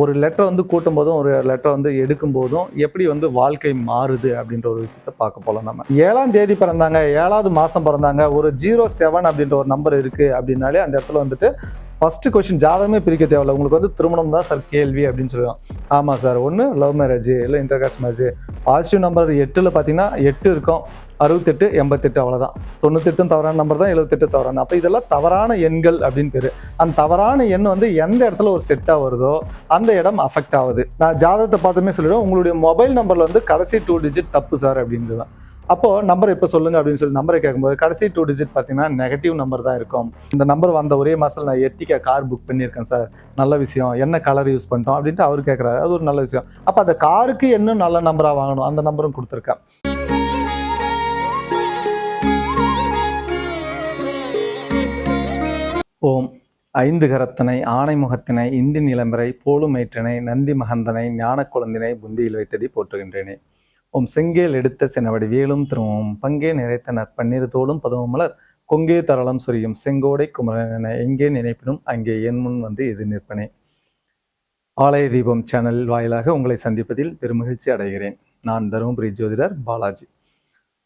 ஒரு லெட்டர் வந்து கூட்டும் போதும் ஒரு லெட்டர் வந்து எடுக்கும் போதும் எப்படி வந்து வாழ்க்கை மாறுது அப்படின்ற ஒரு விஷயத்த பார்க்க போகலாம் நம்ம. ஏழாம் தேதி பிறந்தாங்க ஏழாவது மாதம் பிறந்தாங்க ஒரு ஜீரோ செவன் அப்படின்ற ஒரு நம்பர் இருக்குது அப்படின்னாலே அந்த இடத்துல வந்துட்டு ஃபஸ்ட்டு கொஷின் ஜாதகமே பிரிக்க தேவையில்ல. உங்களுக்கு வந்து திருமணம் தான் சார் கேள்வி அப்படின்னு சொல்லுவோம் ஆமாம் சார் ஒன்று லவ் மேரேஜ் இல்லை இன்டர்காஸ்ட் மேரேஜ் பாசிட்டிவ் நம்பர் எட்டில் பார்த்தீங்கன்னா எட்டு இருக்கும். அறுபத்தெட்டு எண்பத்தெட்டு அவ்வளோதான் தொண்ணூத்தெட்டும் தவறான நம்பர் தான் எழுபத்தெட்டு தவறான. அப்போ இதெல்லாம் தவறான எண்கள் அப்படின்னு பேர். அந்த தவறான எண் வந்து எந்த இடத்துல ஒரு செட்டாக வருதோ அந்த இடம் அஃபெக்ட் ஆகுது. நான் ஜாதகத்தை பார்த்துமே சொல்லிடுவேன் உங்களுடைய மொபைல் நம்பரில் வந்து கடைசி டூ டிஜிட் தப்பு சார் அப்படின்றது தான் அப்போது நம்பர் எப்போ சொல்லுங்கள் அப்படின்னு சொல்லி நம்பரை கேட்கும்போது கடைசி டூ டிஜிட் பார்த்தீங்கன்னா நெகட்டிவ் நம்பர் தான் இருக்கும். இந்த நம்பர் வந்த ஒரே மாதத்தில் நான் எட்டிக்கா கார் புக் பண்ணியிருக்கேன் சார் நல்ல விஷயம். என்ன கலர் யூஸ் பண்ணிட்டோம் அப்படின்ட்டு அவர் கேட்குறாரு. அது ஒரு நல்ல விஷயம். அப்போ அந்த காருக்கு இன்னும் நல்ல நம்பராக வாங்கணும்? அந்த நம்பரும் கொடுத்துருக்கேன். ஓம். ஐந்து கரத்தனை ஆணைமுகத்தினை இந்தி நிலம்பரை போலுமேற்றினை நந்தி மகந்தனை ஞான குழந்தினை புந்தியில் வைத்தடி போற்றுகின்றேனே. ஓம். செங்கேல் எடுத்த சினவடி வேலும் திரும்பவும் பங்கே நிறைத்த நற்பன்னீர் தோளும் பதவும் மலர் கொங்கே தரளம் சொரியும் செங்கோடை குமரன எங்கே நினைப்பினும் அங்கே என் முன் வந்து எது நிற்பனே. ஆலய தீபம் சேனல் வாயிலாக உங்களை சந்திப்பதில் பெருமகிழ்ச்சி அடைகிறேன். நான் தருமபுரி ஜோதிடர் பாலாஜி.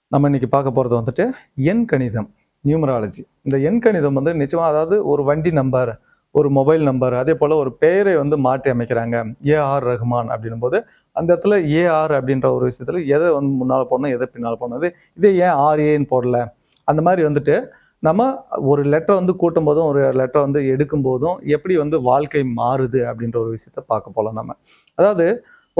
நம்ம இன்னைக்கு பார்க்க போகிறது வந்துட்டு என் கணிதம். நியூமராலஜி. இந்த எண் கணிதம் வந்து நிச்சயமாக அதாவது ஒரு வண்டி நம்பர் ஒரு மொபைல் நம்பர் அதே போல் ஒரு பெயரை வந்து மாற்றி அமைக்கிறாங்க. ஏஆர் ரஹ்மான் அப்படின்னும் போது அந்த இடத்துல ஏஆர் அப்படின்ற ஒரு விஷயத்தில் எதை வந்து முன்னால் போடணும் எதை பின்னால் போடணும் இதே ஏன் ஆர்ஏன்னு போடல? அந்த மாதிரி வந்துட்டு நம்ம ஒரு லெட்டர் வந்து கூட்டும் போதும் ஒரு லெட்டர் வந்து எடுக்கும் போதும் எப்படி வந்து வாழ்க்கை மாறுது அப்படின்ற ஒரு விஷயத்த பார்க்க போகலாம் நம்ம. அதாவது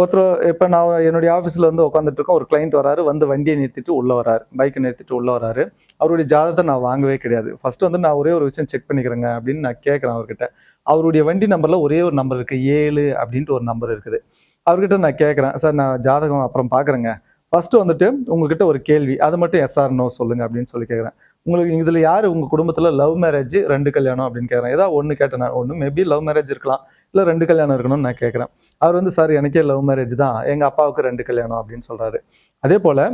ஒருத்தர் இப்போ நான் என்னுடைய ஆஃபீஸில் வந்து உட்காந்துட்டு ஒரு கிளைண்ட் வராரு வந்து வண்டியை நிறுத்திட்டு உள்ளே வராரு. பைக்கை நிறுத்திட்டு உள்ளே வராரு. அவருடைய ஜாதகத்தை நான் வாங்கவே கிடையாது. ஃபர்ஸ்ட் வந்து நான் ஒரே ஒரு விஷயம் செக் பண்ணிக்கிறேங்க அப்படின்னு நான் கேட்குறேன் அவர்கிட்ட. அவருடைய வண்டி நம்பரில் ஒரே ஒரு நம்பர் இருக்குது ஏழு அப்படின்ட்டு ஒரு நம்பர் இருக்குது. அவர்கிட்ட நான் கேட்குறேன் சார் நான் ஜாதகம் அப்புறம் பார்க்குறேங்க. ஃபஸ்ட்டு வந்துட்டு உங்ககிட்ட ஒரு கேள்வி அது மட்டும் எஸ்ஆர் நோ சொல்லுங்கள் அப்படின்னு சொல்லி கேட்குறேன் உங்களுக்கு இதில் யார் உங்கள் குடும்பத்தில் லவ் மேரேஜ் ரெண்டு கல்யாணம் அப்படின்னு கேட்குறேன் ஏதாவது ஒன்று கேட்டேன் ஒன்று மேபி லவ் மேரேஜ் இருக்கலாம் இல்லை ரெண்டு கல்யாணம் இருக்கணும்னு நான் கேட்குறேன் அவர் வந்து சார் எனக்கே லவ் மேரேஜ் தான். எங்கள் அப்பாவுக்கு ரெண்டு கல்யாணம் அப்படின்னு சொல்கிறாரு அதே போல்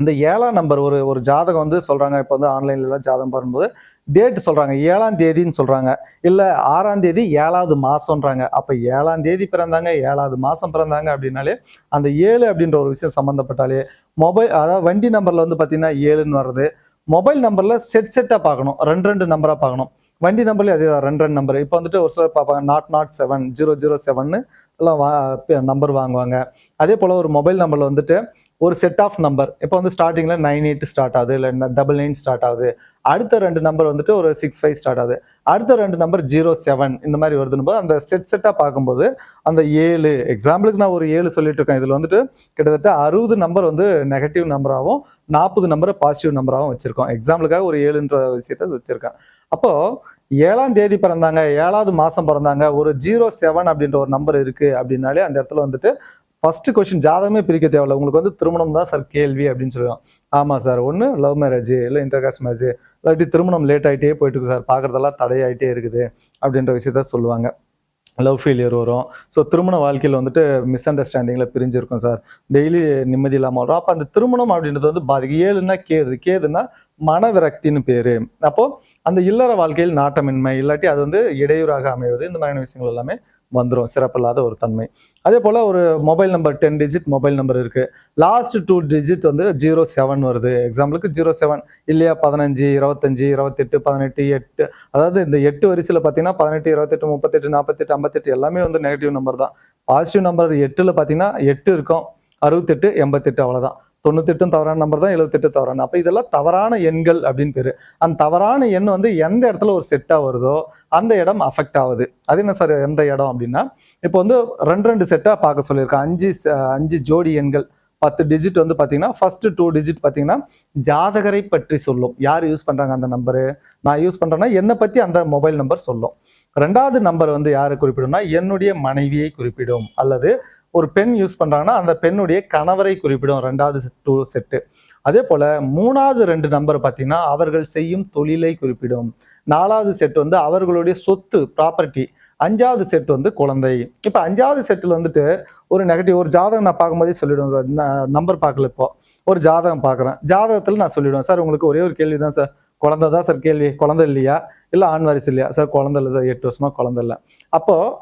இந்த ஏழாம் நம்பர் ஒரு ஒரு ஜாதகம் வந்து சொல்கிறாங்க இப்போ வந்து ஆன்லைன்லலாம் ஜாதகம் பாரும்போது டேட் சொல்கிறாங்க ஏழாம் தேதின்னு சொல்கிறாங்க இல்லை ஆறாம் தேதி ஏழாவது மாதம்ன்றாங்க அப்போ ஏழாம் தேதி பிறந்தாங்க ஏழாவது மாதம் பிறந்தாங்க அப்படின்னாலே அந்த ஏழு அப்படின்ற ஒரு விஷயம் சம்மந்தப்பட்டாலே மொபைல் அதாவது வண்டி நம்பரில் வந்து பார்த்தீங்கன்னா ஏழுன்னு வர்றது மொபைல் நம்பரில் செட் செட்டாக பார்க்கணும். ரெண்டு ரெண்டு நம்பராக பார்க்கணும். வண்டி நம்பர்லேயே அதே தான் ரெண்டு ரெண்டு நம்பர் இப்போ வந்துட்டு ஒரு சிலர் பார்ப்பாங்க nought nought seven zero zero செவன்னு எல்லாம் வா நம்பர் வாங்குவாங்க. அதே போல் ஒரு மொபைல் நம்பரில் வந்துட்டு ஒரு செட் ஆஃப் நம்பர் இப்போ வந்து ஸ்டார்டிங்கில் நைன் எயிட் ஸ்டார்ட் ஆகுது இல்லை டபுள் நைன் ஸ்டார்ட் ஆகுது. அடுத்த ரெண்டு நம்பர் வந்துட்டு ஒரு சிக்ஸ் ஃபைவ் ஸ்டார்ட் ஆகுது. அடுத்த ரெண்டு நம்பர் ஜீரோ செவன் இந்த மாதிரி வருதுன்னு போது அந்த செட் செட்டாக பார்க்கும்போது அந்த ஏழு எக்ஸாம்பிளுக்கு நான் ஒரு ஏழு சொல்லிட்டு இருக்கேன். இதில் வந்துட்டு கிட்டத்தட்ட அறுபது நம்பர் வந்து நெகட்டிவ் நம்பராகவும் நாற்பது நம்பரை பாசிட்டிவ் நம்பராகவும் வச்சுருக்கோம். எக்ஸாம்பிளுக்காக ஒரு ஏழுன்ற விஷயத்த வச்சுருக்கேன். அப்போது ஏழாம் தேதி பிறந்தாங்க ஏழாவது மாதம் பிறந்தாங்க ஒரு ஜீரோ செவன் அப்படின்ற ஒரு நம்பர் இருக்குது அப்படின்னாலே அந்த இடத்துல வந்துட்டு ஃபர்ஸ்ட் கொஸ்டின் ஜாதகமே பிரிக்க தேவையில்ல. உங்களுக்கு வந்து திருமணம் தான் சார் கேள்வி அப்படின்னு சொல்லுவோம் ஆமாம் சார் ஒன்று லவ் மேரேஜ் இல்லை இன்டர்காஸ்ட் மேரேஜ் இல்லாட்டி திருமணம் லேட் ஆகிட்டே போயிட்டு இருக்கு சார் பார்க்குறதெல்லாம் தடையாயிட்டே இருக்குது அப்படின்ற விஷயத்த சொல்லுவாங்க. லவ் ஃபெயிலியர் வரும். ஸோ திருமண வாழ்க்கையில் வந்துட்டு மிஸ் அண்டர்ஸ்டாண்டிங்கில் பிரிஞ்சிருக்கும் சார் டெய்லி நிம்மதி இல்லாமல் வரும். அப்போ அந்த திருமணம் அப்படின்றது வந்து பாதிக்கு ஏழுன்னா கேது. கேதுன்னா மன விரக்தின்னு பேர். அப்போது அந்த இல்லற வாழ்க்கையில் நாட்டமின்மை இல்லாட்டி அது வந்து இடையூறாக அமைவது இந்த மாதிரியான விஷயங்கள் எல்லாமே வந்துடும் சிறப்பில்லாத ஒரு தன்மை. அதே போல் ஒரு mobile number ten digit mobile number இருக்குது லாஸ்ட் டூ டிஜிட் வந்து ஜீரோ செவன் வருது. எக்ஸாம்பிளுக்கு ஜீரோ செவன் இல்லையா? பதினஞ்சு இருபத்தஞ்சு இருபத்தெட்டு பதினெட்டு எட்டு. அதாவது இந்த எட்டு வரிசையில் பார்த்தீங்கன்னா பதினெட்டு இருபத்தெட்டு முப்பத்தெட்டு நாற்பத்தெட்டு ஐம்பத்தெட்டு எல்லாமே வந்து நெகட்டிவ் நம்பர் தான். பாசிட்டிவ் நம்பர் எட்டில் பார்த்தீங்கன்னா எட்டு இருக்கும். அறுபத்தெட்டு எண்பத்தெட்டு அவ்வளோதான் தொண்ணூத்தெட்டும் தவறான நம்பர் தான் எழுபத்தெட்டு தவறான. அப்போ இதெல்லாம் தவறான எண்கள் அப்படின்னு பேர். அந்த தவறான எண் வந்து எந்த இடத்துல ஒரு செட்டாக வருதோ அந்த இடம் அஃபெக்ட் ஆகுது. அது என்ன சார் எந்த இடம் அப்படின்னா இப்போ வந்து ரெண்டு ரெண்டு செட்டாக பார்க்க சொல்லியிருக்கேன். அஞ்சு அஞ்சு ஜோடி எண்கள் பத்து டிஜிட் வந்து பார்த்தீங்கன்னா ஃபர்ஸ்ட் டூ டிஜிட் பார்த்தீங்கன்னா ஜாதகரை பற்றி சொல்லும். யார் யூஸ் பண்ணுறாங்க அந்த நம்பரு நான் யூஸ் பண்ணுறேன்னா என்னை பற்றி அந்த மொபைல் நம்பர் சொல்லும். ரெண்டாவது நம்பர் வந்து யாரை குறிப்பிடும்னா என்னுடைய மனைவியை குறிப்பிடும். அல்லது ஒரு பெண் யூஸ் பண்ணுறாங்கன்னா அந்த பெண்ணுடைய கணவரை குறிப்பிடும் ரெண்டாவது டூ செட்டு அதே போல் மூணாவது ரெண்டு நம்பர் பார்த்தீங்கன்னா அவர்கள் செய்யும் தொழிலை குறிப்பிடும். நாலாவது செட் வந்து அவர்களுடைய சொத்து ப்ராப்பர்ட்டி அஞ்சாவது செட் வந்து குழந்தை. இப்போ அஞ்சாவது செட்டில் வந்துட்டு ஒரு நெகட்டிவ் ஒரு ஜாதகம் நான் பார்க்கும்போதே சொல்லிவிடுவேன் சார். நான் நம்பர் பார்க்கல இப்போ. ஒரு ஜாதகம் பார்க்குறேன். ஜாதகத்தில் நான் சொல்லிவிடுவேன் சார் உங்களுக்கு ஒரே ஒரு கேள்வி தான் சார். குழந்தை தான் சார் கேள்வி. குழந்தை இல்லையா? இல்லை ஆண் வாரிசு இல்லையா? சார் குழந்தை இல்லை சார். எட்டு வருஷமாக குழந்தை இல்லை. அப்போது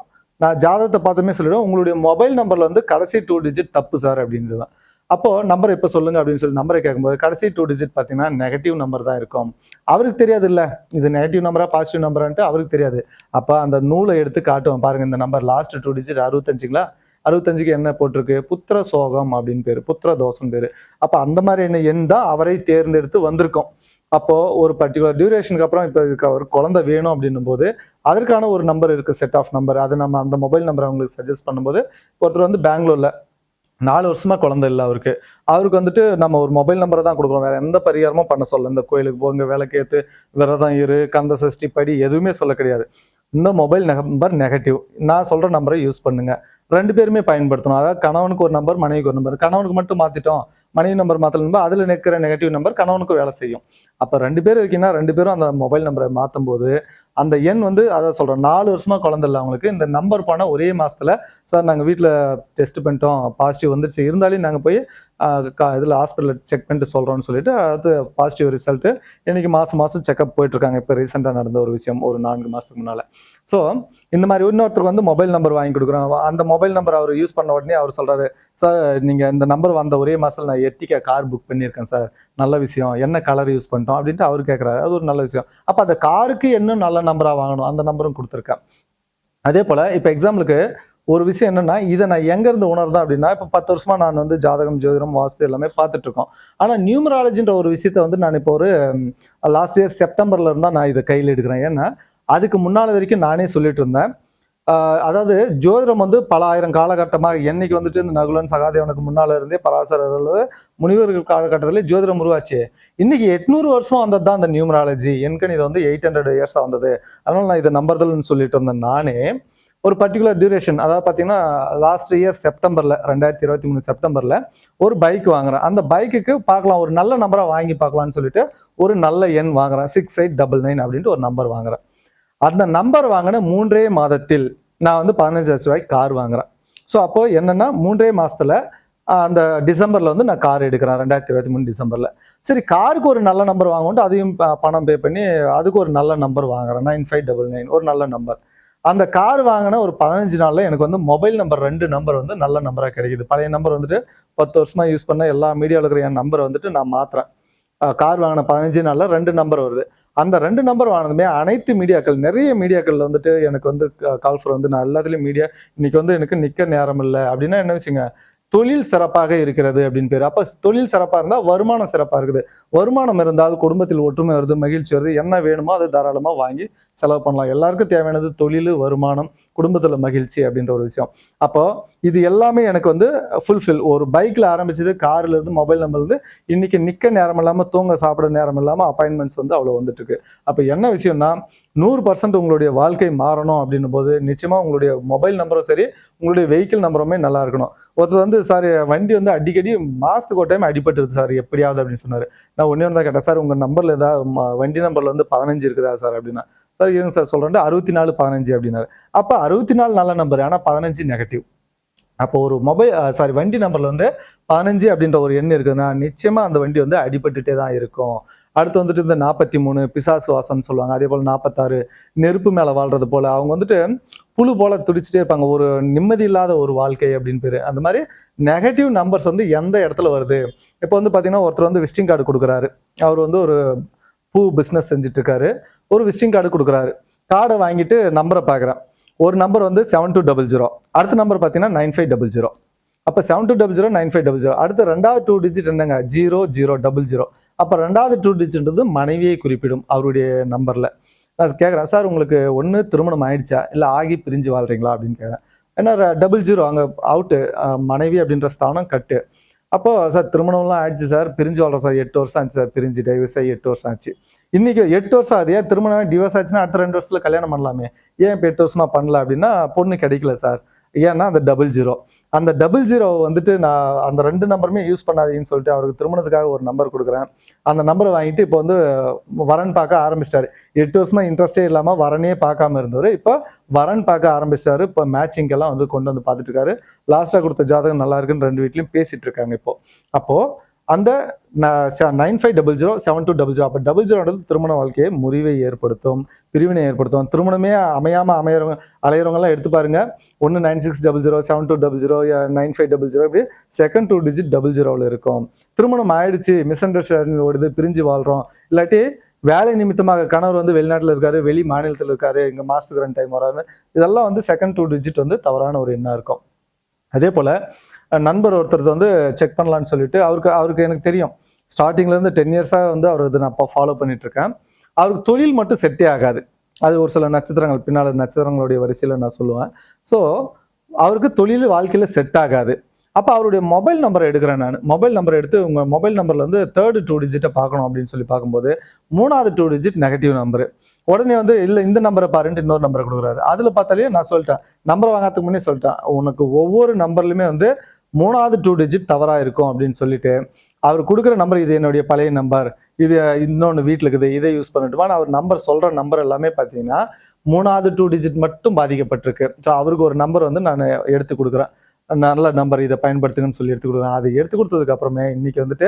நான் ஜாதகத்தை பார்த்துமே சொல்லிடுவேன் உங்களுடைய மொபைல் நம்பர்ல வந்து கடைசி டூ டிஜிட் தப்பு சார் அப்படின்றதான் அப்போ நம்பர் இப்போ சொல்லுங்க அப்படின்னு சொல்லி நம்பரை கேட்கும்போது கடைசி டூ டிஜிட் பார்த்தீங்கன்னா நெகட்டிவ் நம்பர் தான் இருக்கும். அவருக்கு தெரியாது இல்லை இது நெகட்டிவ் நம்பரா பாசிட்டிவ் நம்பரான்ட்டு அவருக்கு தெரியாது. அப்போ அந்த நூலை எடுத்து காட்டுவோம். பாருங்க இந்த நம்பர் லாஸ்ட் டூ டிஜிட் அறுபத்தஞ்சுங்களா? அறுபத்தஞ்சுக்கு என்ன போட்டிருக்கு? புத்திர சோகம் அப்படின்னு பேர். புத்திர தோஷம் பேர். அப்போ அந்த மாதிரி என்ன எண் தான் அவரை தேர்ந்தெடுத்து வந்திருக்கும். அப்போது ஒரு பர்டிகுலர் டியூரேஷனுக்கு அப்புறம் இப்போ இதுக்கு ஒரு குழந்தை வேணும் அப்படின்னும் போது அதற்கான ஒரு நம்பர் இருக்குது செட் ஆஃப் நம்பர் அது நம்ம அந்த மொபைல் நம்பர் அவங்களுக்கு சஜஸ்ட் பண்ணும்போது ஒருத்தர் வந்து பெங்களூரில் நாலு வருஷமா குழந்தை இல்லை அவருக்கு. அவருக்கு வந்துட்டு நம்ம ஒரு மொபைல் நம்பரை தான் கொடுக்குறோம் வேற எந்த பரிகாரமும் பண்ண சொல்ல இந்த கோயிலுக்கு போங்க விளக்கேத்து விரதம் இரு கந்த சஷ்டி படி எதுவுமே சொல்ல கிடையாது. இந்த மொபைல் நம்பர் நெகட்டிவ் நான் சொல்கிற நம்பரை யூஸ் பண்ணுங்கள் ரெண்டு பேருமே பயன்படுத்தணும். அதாவது கணவனுக்கு ஒரு நம்பர் மனைவிக்கு ஒரு நம்பர் கணவனுக்கு மட்டும் மாத்திட்டோம் மனைவி நம்பர் மாத்தலாம் அதுல நிற்கிற நெகட்டிவ் நம்பர் கணவனுக்கு வேலை செய்யும். அப்ப ரெண்டு பேர் இருக்கீங்கன்னா ரெண்டு பேரும் அந்த மொபைல் நம்பரை மாத்தும் போது அந்த எண் வந்து அதை சொல்கிறோம் நாலு வருஷமா குழந்தை இல்லை அவங்களுக்கு. இந்த நம்பர் போனால் ஒரே மாசத்துல சார் நாங்க வீட்டில் டெஸ்ட் பண்ணிட்டோம் பாசிட்டிவ் வந்துருச்சு. இருந்தாலும் நாங்க போய் கா- இதுல ஹாஸ்பிட்டல் செக் பண்ணிட்டு சொல்றோம்னு சொல்லிட்டு அடுத்து பாசிட்டிவ் ரிசல்ட் இன்னைக்கு மாசம் மாசம் செக்அப் போயிட்டு இருக்காங்க இப்போ ரீசெண்டாக நடந்த ஒரு விஷயம் ஒரு நான்கு மாசத்துக்கு முன்னால. ஸோ இந்த மாதிரி இன்னொருத்தருக்கு வந்து மொபைல் நம்பர் வாங்கி கொடுக்குறோம். அந்த மொபைல் நம்பர் அவர் யூஸ் பண்ண உடனே அவர் சொல்கிறாரு சார் நீங்கள் இந்த நம்பர் வந்த ஒரே மாதத்தில் நான் எர்டிகா கார் புக் பண்ணியிருக்கேன் சார் நல்ல விஷயம். என்ன கலர் யூஸ் பண்ணிட்டோம்? அப்படின்ட்டு அவர் கேட்குறாரு அது ஒரு நல்ல விஷயம். அப்போ அந்த காருக்கு இன்னும் நல்ல நம்பராக வாங்கணும். அந்த நம்பரும் கொடுத்துருக்கேன். அதே போல் இப்போ எக்ஸாம்பிளுக்கு ஒரு விஷயம் என்னென்னா இதை நான் எங்கேருந்து உணர்ந்தேன் அப்படின்னா இப்போ பத்து வருஷமாக நான் வந்து ஜாதகம் ஜோதிடம் வாஸ்து எல்லாமே பார்த்துட்ருக்கோம். ஆனால் நியூமராலஜின்ற ஒரு விஷயத்த வந்து நான் இப்போ ஒரு லாஸ்ட் இயர் செப்டம்பர்லேருந்து தான் நான் இதை கையில் எடுக்கிறேன். ஏன்னா அதுக்கு முன்னால் வரைக்கும் நானே சொல்லிட்டு இருந்தேன். அதாவது ஜோதிடம் வந்து பல ஆயிரம் காலகட்டமாக என்னைக்கு வந்துட்டு இந்த நகுலன் சகாதேவனுக்கு முன்னால இருந்தே பராசரர்கள் முனிவர்கள் காலகட்டத்தில் ஜோதிடம் உருவாச்சு. இன்னைக்கு எட்நூறு வருஷமா வந்தது தான் இந்த நியூமராலஜி. எனக்கு இது வந்து எயிட் ஹண்ட்ரட் இயர்ஸ் வந்தது. அதனால நான் இதை நம்பர்தல்னு சொல்லிட்டு இருந்தேன் நானே. ஒரு பர்டிகுலர் டியூரேஷன் அதாவது பார்த்தீங்கன்னா லாஸ்ட் இயர் செப்டம்பரில் ரெண்டாயிரத்தி இருபத்தி மூணு செப்டம்பரில் ஒரு பைக் வாங்குறேன். அந்த பைக்குக்கு பார்க்கலாம் ஒரு நல்ல நம்பராக வாங்கி பார்க்கலாம்னு சொல்லிட்டு ஒரு நல்ல எண் வாங்குறேன். சிக்ஸ் எயிட் டபுள் நைன் அப்படின்ட்டு ஒரு நம்பர் வாங்குறேன். அந்த நம்பர் வாங்கின மூன்றே மாதத்தில் நான் வந்து பதினஞ்சு லட்ச ரூபாய்க்கு கார் வாங்குறேன். ஸோ அப்போது என்னென்னா மூன்றே மாதத்தில் அந்த டிசம்பரில் வந்து நான் கார் எடுக்கிறேன் ரெண்டாயிரத்தி இருபத்தி மூணு டிசம்பரில். சரி காருக்கு ஒரு நல்ல நம்பர் வாங்கணுன்ட்டு அதையும் ப- பணம் பே பண்ணி அதுக்கு ஒரு நல்ல நம்பர் வாங்குறேன். நைன் ஃபைவ் டபுள் நைன் ஒரு நல்ல நம்பர் அந்த கார் வாங்கின ஒரு பதினஞ்சு நாளில் எனக்கு வந்து மொபைல் நம்பர் ரெண்டு நம்பர் வந்து நல்ல நம்பராக கிடைக்குது. பழைய நம்பர் வந்துட்டு பத்து வருஷமாக யூஸ் பண்ண எல்லா மீடியாவில் இருக்கிற என் நம்பரை வந்துட்டு நான் மாத்துறேன். கார் வாங்கின பதினஞ்சு நாளில் ரெண்டு நம்பர் வருது. அந்த ரெண்டு நம்பர் வாங்கினதுமே அனைத்து மீடியாக்கள் நிறைய மீடியாக்கள் வந்துட்டு எனக்கு வந்து கால் ஃபர் வந்து நான் எல்லாத்துலேயும் மீடியா இன்னைக்கு வந்து எனக்கு நிற்க நேரம் இல்லை. அப்படின்னா என்ன வச்சுங்க தொழில் சிறப்பாக இருக்கிறது அப்படின்னு பேர். அப்போ தொழில் சிறப்பாக இருந்தால் வருமானம் சிறப்பாக இருக்குது. வருமானம் இருந்தால் குடும்பத்தில் ஒற்றுமை வருது மகிழ்ச்சி வருது. என்ன வேணுமோ அதை தாராளமாக வாங்கி செலவு பண்ணலாம். எல்லாருக்கும் தேவையானது தொழில் வருமானம் குடும்பத்தில் மகிழ்ச்சி அப்படின்ற ஒரு விஷயம். அப்போ இது எல்லாமே எனக்கு வந்து ஃபுல்ஃபில் ஒரு பைக்கில் ஆரம்பிச்சது கார்லேருந்து மொபைல் நம்பர்லேருந்து இன்றைக்கி இன்னைக்கு நேரம் இல்லாமல் தூங்க சாப்பிட நேரம் இல்லாமல் அப்பாயின்மெண்ட்ஸ் வந்து அவ்வளோ வந்துட்டுருக்கு. அப்போ என்ன விஷயம்னா நூறு பர்சன்ட் உங்களுடைய வாழ்க்கை மாறணும் அப்படின்னும் போது நிச்சயமாக உங்களுடைய மொபைல் நம்பரும் சரி உங்களுடைய வெஹிக்கிள் நம்பருமே நல்லா இருக்கணும். ஒருத்தர் வந்து சார் வண்டி வந்து அடிக்கடி மாதத்துக்கு ஒரு டைம் அடிபட்டுருது சார் எப்படியாவது அப்படின்னு சொன்னார். நான் ஒன்றே ஒன்று தான் கேட்டேன் சார் உங்கள் நம்பரில் ஏதாவது வண்டி நம்பரில் வந்து பதினஞ்சு இருக்குதா சார்? அப்படின்னா சார் இருங்க சார் சொல்கிறேன் அறுபத்தி நாலு பதினஞ்சு அப்படின்னாரு. அப்போ அறுபத்தி நாலு நல்ல நம்பர் ஆனால் பதினஞ்சு நெகட்டிவ் அப்போ ஒரு மொபைல் சாரி வண்டி நம்பரில் வந்து பதினஞ்சு அப்படின்ற ஒரு எண் இருக்குதுன்னா நிச்சயமாக அந்த வண்டி வந்து அடிபட்டுட்டே தான் இருக்கும். அடுத்து வந்துட்டு இந்த நாற்பத்தி மூணு பிசாசு வாசம்னு சொல்லுவாங்க அதே போல் நாற்பத்தாறு நெருப்பு மேலே வாழ்றது போல் அவங்க வந்துட்டு புழு போல் துடிச்சிட்டே இருப்பாங்க. ஒரு நிம்மதி இல்லாத ஒரு வாழ்க்கை அப்படின்னு பேர். அந்த மாதிரி நெகட்டிவ் நம்பர்ஸ் வந்து எந்த இடத்துல வருது? இப்போ வந்து பார்த்திங்கன்னா ஒருத்தர் வந்து விசிட்டிங் கார்டு கொடுக்குறாரு. அவர் வந்து ஒரு பூ பிஸ்னஸ் செஞ்சுட்டு இருக்காரு. ஒரு விசிட்டிங் கார்டு கொடுக்குறாரு. கார்டை வாங்கிட்டு நம்பரை பார்க்குறேன். ஒரு நம்பர் வந்து செவன் டூ டபுள் ஜீரோ அடுத்த நம்பர் பார்த்தீங்கன்னா நைன் ஃபைவ் டபுள் ஜீரோ அப்போ seven two double zero nine five double zero அடுத்து ரெண்டாவது டூ டிஜிட் என்னங்க? ஜீரோ ஜீரோ டபுள் ஜீரோ அப்போ ரெண்டாவது டூ டிஜிட்ன்றது மனைவியை குறிப்பிடும் அவருடைய நம்பரில் நான் கேட்குறேன் சார் உங்களுக்கு ஒன்று திருமணம் ஆயிடுச்சா? இல்லை ஆகி பிரிஞ்சு வாழ்கிறீங்களா அப்படின்னு கேட்குறேன் ஏன்னா டபுள் ஜீரோ அங்கே அவுட்டு மனைவி அப்படின்ற ஸ்தானம் கட்டு. அப்போ சார் திருமணம்லாம் ஆயிடுச்சு சார். பிரிஞ்சு வாழ்றோம் சார். எட்டு வருஷம் ஆச்சு சார். பிரிஞ்சு டைவர்ஸ் ஆகி எட்டு வருஷம் ஆச்சு. இன்னைக்கு எட்டு வருஷம் ஆகுது. ஏன் திருமணம் டிவோர்ஸ் ஆச்சுன்னா அடுத்த ரெண்டு வருஷத்துல கல்யாணம் பண்ணலாமே? ஏன் இப்போ எட்டு வருஷமா பண்ணல அப்படின்னா பொண்ணு கிடைக்கல சார். ஏன்னா அந்த டபுள் ஜீரோ அந்த டபுள் ஜீரோ வந்துட்டு நான் அந்த ரெண்டு நம்பருமே யூஸ் பண்ணாதீங்கன்னு சொல்லிட்டு அவருக்கு திருமணத்துக்காக ஒரு நம்பர் கொடுக்குறேன். அந்த நம்பரை வாங்கிட்டு இப்போ வந்து வரன் பார்க்க ஆரம்பிச்சிட்டாரு. எட்டு வருஷமா இன்ட்ரெஸ்டே இல்லாமல் வரனே பார்க்காம இருந்தவர். இப்போ வரன் பார்க்க ஆரம்பிச்சிட்டாரு. இப்போ மேட்சிங்கெல்லாம் வந்து கொண்டு வந்து பார்த்துட்டு இருக்காரு. லாஸ்ட்டாக கொடுத்த ஜாதகம் நல்லா இருக்குன்னு ரெண்டு வீட்லையும் பேசிட்டு இருக்காங்க இப்போ. அப்போது அந்த nine five double zero seven two double zero அப்போ டபுள் ஜீரோன்றது திருமண வாழ்க்கையை முறிவை ஏற்படுத்தும் பிரிவினை ஏற்படுத்தும். திருமணமே அமையாமல் அமையறவங்க அலையிறவங்கலாம் எடுத்து பாருங்க. ஒன்று nine six double zero seven two double zero nine five double zero இப்படி செகண்ட் டூ டிஜிட் டபுள் ஜீரோவில் இருக்கும். திருமணம் ஆயிடுச்சு மிஸ் அண்டர்ஸ்டாண்டிங் ஓடுது பிரிஞ்சு வாழ்கிறோம் இல்லாட்டி வேலை நிமித்தமாக கணவர் வந்து வெளிநாட்டில் இருக்காரு வெளி மாநிலத்தில் இருக்காரு இங்கே மாதத்துக்கு ரெண்டு டைம் வராது இதெல்லாம் வந்து செகண்ட் டூ டிஜிட் வந்து தவறான ஒரு எண்ணாக இருக்கும். அதே போல் நண்பர் ஒருத்தர் வந்து செக் பண்ணலான்னு சொல்லிட்டு அவருக்கு அவருக்கு எனக்கு தெரியும். ஸ்டார்டிங்லேருந்து டென் இயர்ஸாக வந்து அவர் இது நான் இப்போ ஃபாலோ பண்ணிகிட்ருக்கேன் இருக்கேன் அவருக்கு தொழில் மட்டும் செட்டே ஆகாது. அது ஒரு சில நட்சத்திரங்கள் பின்னால் நட்சத்திரங்களுடைய வரிசையில் நான் சொல்லுவேன். ஸோ அவருக்கு தொழில் வாழ்க்கையில் செட் ஆகாது. அப்போ அவருடைய மொபைல் நம்பரை எடுக்கிறேன் நான். மொபைல் நம்பர் எடுத்து உங்கள் மொபைல் நம்பரில் வந்து தேர்டு டூ டிஜிட்டை பார்க்கணும் அப்படின்னு சொல்லி பார்க்கும்போது மூணாவது டூ டிஜிட் நெகட்டிவ் நம்பரு உடனே வந்து இல்லை இந்த நம்பரை பாருன்ட்டு இன்னொரு நம்பரை கொடுக்குறாரு. அதில் பார்த்தாலே நான் சொல்லிட்டேன். நம்பர் வாங்கிறதுக்கு முன்னே சொல்லிட்டேன். உனக்கு ஒவ்வொரு நம்பர்லையுமே வந்து மூணாவது டூ டிஜிட் தவறாக இருக்கும் அப்படின்னு சொல்லிட்டு அவர் கொடுக்குற நம்பர் இது என்னுடைய பழைய நம்பர் இது இன்னொன்று வீட்டில் இருக்குது இதை யூஸ் பண்ணட்டுமா அவர் நம்பர் சொல்கிற நம்பர் எல்லாமே பார்த்தீங்கன்னா மூணாவது டூ டிஜிட் மட்டும் பாதிக்கப்பட்டிருக்கு. ஸோ அவருக்கு ஒரு நம்பர் வந்து நான் எடுத்து கொடுக்குறேன். நல்ல நம்பர் இதை பயன்படுத்துங்கன்னு சொல்லி எடுத்து கொடுக்குறாங்க. அதை எடுத்து கொடுத்ததுக்கு அப்புறமே இன்னைக்கு வந்துட்டு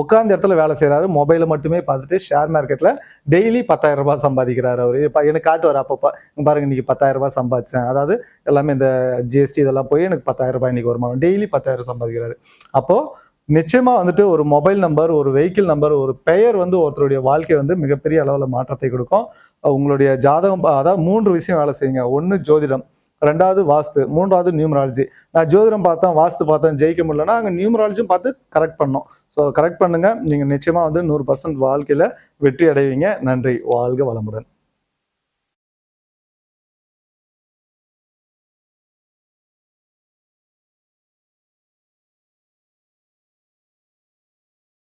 உட்காந்த இடத்துல வேலை செய்கிறாரு மொபைலை மட்டுமே பார்த்துட்டு ஷேர் மார்க்கெட்டில் டெய்லி பத்தாயிரம் ரூபாய் சம்பாதிக்கிறாரு அவர். இப்போ எனக்கு காட்டுவார் அப்பப்போ. பாருங்க இன்னைக்கு பத்தாயிரம் ரூபாய் சம்பாதிச்சேன். அதாவது எல்லாமே இந்த ஜிஎஸ்டி இதெல்லாம் போய் எனக்கு பத்தாயிரம் ரூபாய் இன்னைக்கு வருமானம். டெய்லி பத்தாயிரம் சம்பாதிக்கிறாரு. அப்போது நிச்சயமா வந்துட்டு ஒரு மொபைல் நம்பர் ஒரு வெஹிக்கிள் நம்பர் ஒரு பெயர் வந்து ஒருத்தருடைய வாழ்க்கை வந்து மிகப்பெரிய அளவில் மாற்றத்தை கொடுக்கும். உங்களுடைய ஜாதகம் அதாவது மூன்று விஷயம் வேலை செய்யுங்க. ஒன்று ஜோதிடம். ரெண்டாவது வாஸ்து மூன்றாவது நியூமராலஜி. நான் ஜோதிடம் பார்த்தேன் வாஸ்து பார்த்தேன் ஜெயிக்க முடியலன்னா அங்கே நியூமராலஜியும் பார்த்து கரெக்ட் பண்ணோம். ஸோ கரெக்ட் பண்ணுங்கள் நீங்கள் நிச்சயமாக வந்து நூறு பர்சன்ட் வாழ்க்கையில் வெற்றி அடைவீங்க. நன்றி. வாழ்க வளமுடன்.